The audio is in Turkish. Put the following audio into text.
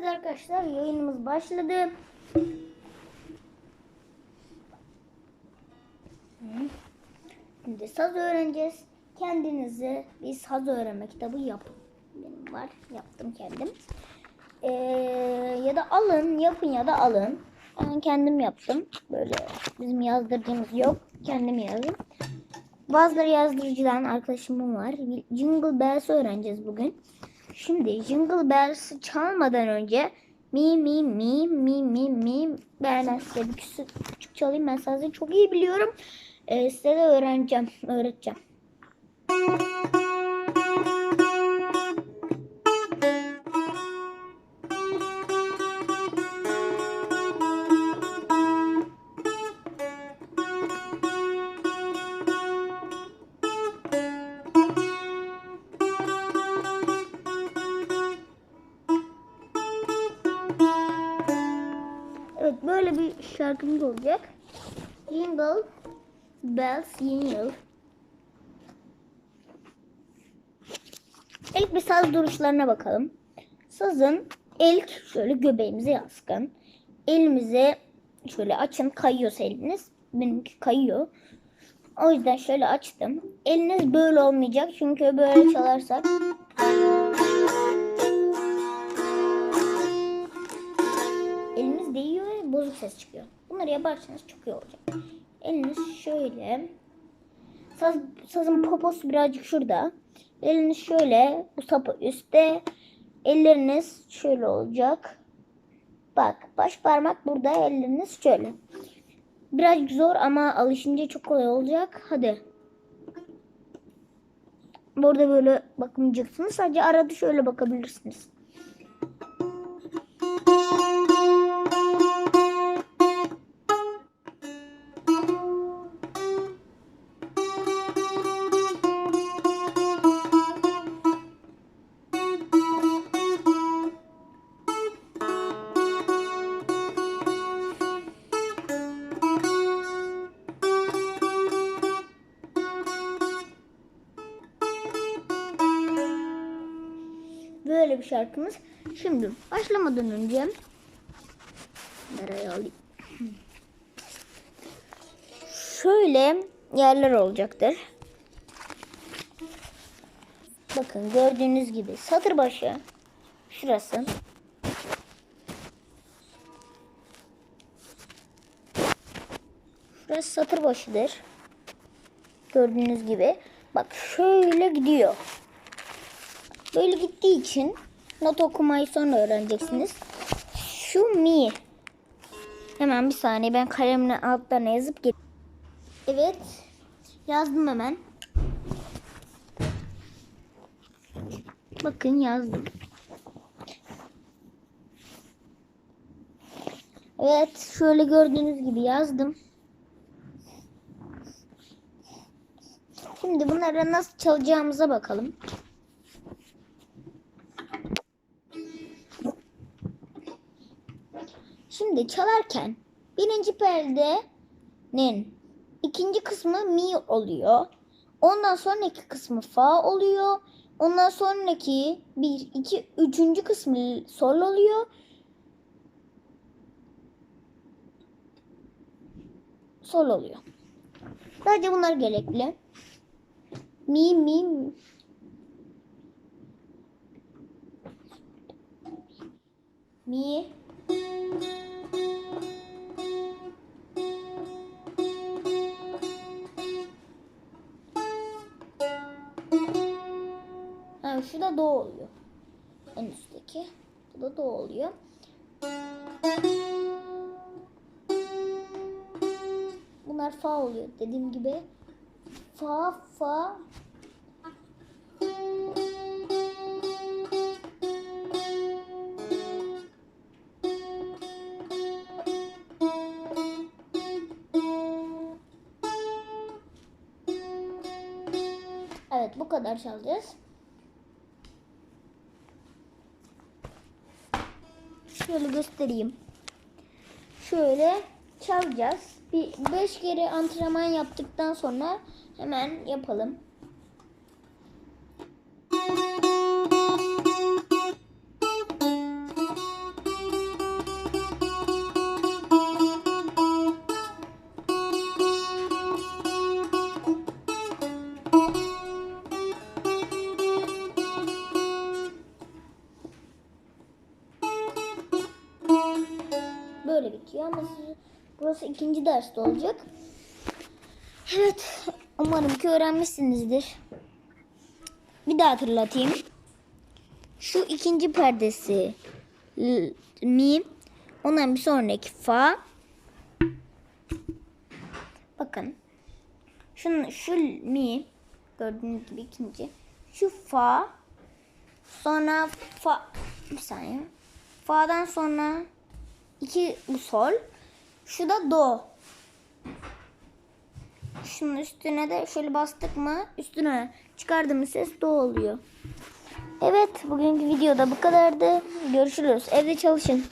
Evet arkadaşlar yayınımız başladı. Şimdi saz öğreneceğiz. Kendinize bir saz öğrenme kitabı yapın. Benim var. Yaptım kendim. Ee, ya da alın. Yapın ya da alın. Ben kendim yaptım. Böyle bizim yazdırıcımız yok. Kendim yazdım. Bazıları yazdırıcıdan arkadaşımın var. Jingle Bells öğreneceğiz bugün. Şimdi Jingle Bells çalmadan önce mi mi mi mi mi mi ben size bir küçük, çalayım ben sazı çok iyi biliyorum. Ee, size de öğreneceğim, öğreteceğim. Böyle bir şarkımız olacak. Jingle Bells yeni. İlk bir saz duruşlarına bakalım. Sazın ilk şöyle göbeğimize yaskın. Elimizi şöyle açın kayıyorsa eliniz. Benimki kayıyor. O yüzden şöyle açtım. Eliniz böyle olmayacak çünkü böyle çalarsak elimiz değiyor bozuk ses çıkıyor. Bunları yaparsanız çok iyi olacak. Eliniz şöyle. Saz, sazın poposu birazcık şurada. Eliniz şöyle. Bu sapı üstte. Elleriniz şöyle olacak. Bak baş parmak burada. Elleriniz şöyle. Birazcık zor ama alışınca çok kolay olacak. Hadi. Burada böyle bakmayacaksınız. Sadece arada şöyle bakabilirsiniz. Böyle bir şarkımız. Şimdi başlamadan önce nereye alayım? Şöyle yerler olacaktır. Bakın gördüğünüz gibi satır başı şurası. Şurası satır başıdır. Gördüğünüz gibi. Bak şöyle gidiyor. Böyle gittiği için not okumayı sonra öğreneceksiniz. Şu mi. Hemen bir saniye ben kalemle altlarına yazıp get. Evet. Yazdım hemen. Bakın yazdım. Evet şöyle gördüğünüz gibi yazdım. Şimdi bunları nasıl çalacağımıza bakalım. Şimdi çalarken birinci perdenin ikinci kısmı mi oluyor. Ondan sonraki kısmı fa oluyor. Ondan sonraki bir, iki, üçüncü kısmı sol oluyor. Sol oluyor. Sadece bunlar gerekli. Mi, mi, mi. Mi. Ha, şu da do oluyor. En üstteki. Bu da do oluyor. Bunlar fa oluyor dediğim gibi. Fa, fa. Evet bu kadar çalacağız. Şöyle göstereyim. Şöyle çalacağız. Bir beş kere antrenman yaptıktan sonra hemen yapalım. Böyle bitiyor ama burası ikinci derste olacak. Evet. Umarım ki öğrenmişsinizdir. Bir daha hatırlatayım. Şu ikinci perdesi mi. Ondan bir sonraki fa. Bakın. Şunu, şu mi. Gördüğünüz gibi ikinci. Şu fa. Sonra fa. Bir saniye. Fa'dan sonra iki bu sol. Şu da do. Şunun üstüne de şöyle bastık mı üstüne çıkardığımız ses do oluyor. Evet bugünkü videoda bu kadardı. Görüşürüz. Evde çalışın.